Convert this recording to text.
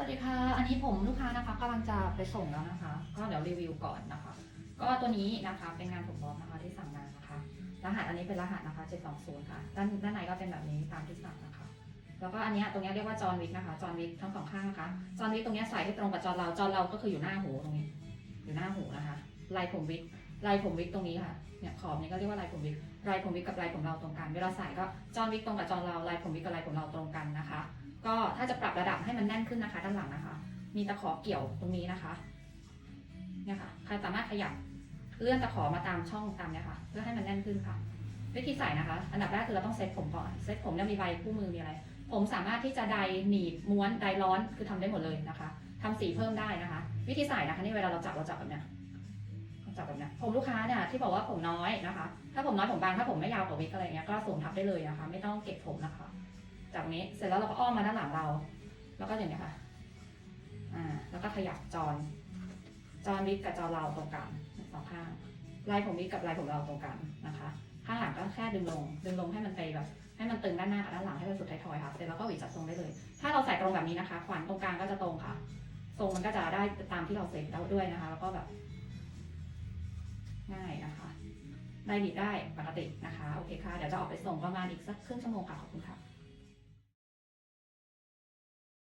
วัสดีค่ะ อันนี้ผมลูกค้านะคะกำลังจะไปส่งแล้วนะคะ ก็เดี๋ยวรีวิวก่อนนะคะ ก็ตัวนี้นะคะเป็นงานผมบอสนะคะที่สั่งมานะคะ รหัสอันนี้เป็นรหัสนะคะ720ค่ะ ด้านด้านในก็เป็นแบบนี้ตามที่สั่งนะคะ แล้วก็อันนี้ตรงนี้เรียกว่าจอห์นวิกนะคะ จอห์นวิกทั้งสองข้างนะคะ จอห์นวิกตรงนี้ใส่ให้ตรงกับจอห์นเรา จอห์นเราก็คืออยู่หน้าหูตรงนี้ อยู่หน้าหูนะคะ ลายผมวิก ลายผมวิกตรงนี้ค่ะ เนี่ยขอบนี้ก็เรียกว่าลายผมวิก ลายผมวิกกับลายผมเราตรงกัน เวลาใส่ก็จอห์นวิกตรงกับจอห์นเรา ลายผมวิกกับลายผมเราตรงกันนะคะ ก็ถ้าจะปรับระดับให้มันแน่นขึ้นนะคะ ด้านหลังนะคะ มีตะขอเกี่ยวตรงนี้นะคะเนี่ยค่ะใครสามารถขยับเลื่อนตะขอมาตามช่องตามเนี่ยค่ะ เพื่อให้มันแน่นขึ้นค่ะ วิธีใส่นะคะ อันดับแรกคือเราต้องเซ็ตผมก่อนเซ็ตผมเนี่ยมีใบคู่มือมีอะไร ผมสามารถที่จะไดหนีบม้วนไดร้อนคือทำได้หมดเลยนะคะทำสีเพิ่มได้นะคะ วิธีใส่นะคะนี่เวลาเราจับเราจับแบบเนี้ยจับแบบเนี้ยผมลูกค้าเนี่ยที่บอกว่าผมน้อยนะคะ ถ้าผมน้อยผมบางถ้าผมไม่ยาวกว่าวิกอะไรเงี้ยก็สวมทับได้เลยนะคะ ไม่ต้องเก็บผมนะคะ จากนี้เสร็จแล้วเราก็อ้อมมาด้านหลังเรา แล้วก็อย่างนี้ค่ะ อ่า แล้วก็ขยับจอนจอนวิกกับจอนเราตรงกลางสองข้างลายผมวิกกับลายผมเราตรงกลางนะคะ ข้างหลังก็แค่ดึงลง ดึงลงให้มันไปแบบ ให้มันตึงด้านหน้ากับด้านหลังให้มันสุดท้ายทอยค่ะ เสร็จแล้วก็หวีจัดทรงได้เลย ถ้าเราใส่ตรงแบบนี้นะคะ ขวานตรงกลางก็จะตรงค่ะ ทรงมันก็จะได้ตามที่เราเซ็ตแล้วด้วยนะคะ แล้วก็แบบ ง่ายนะคะได้ดีดได้ปกตินะคะ โอเคค่ะ เดี๋ยวจะออกไปส่งประมาณอีกสักครึ่งชั่วโมงค่ะ ขอบคุณค่ะ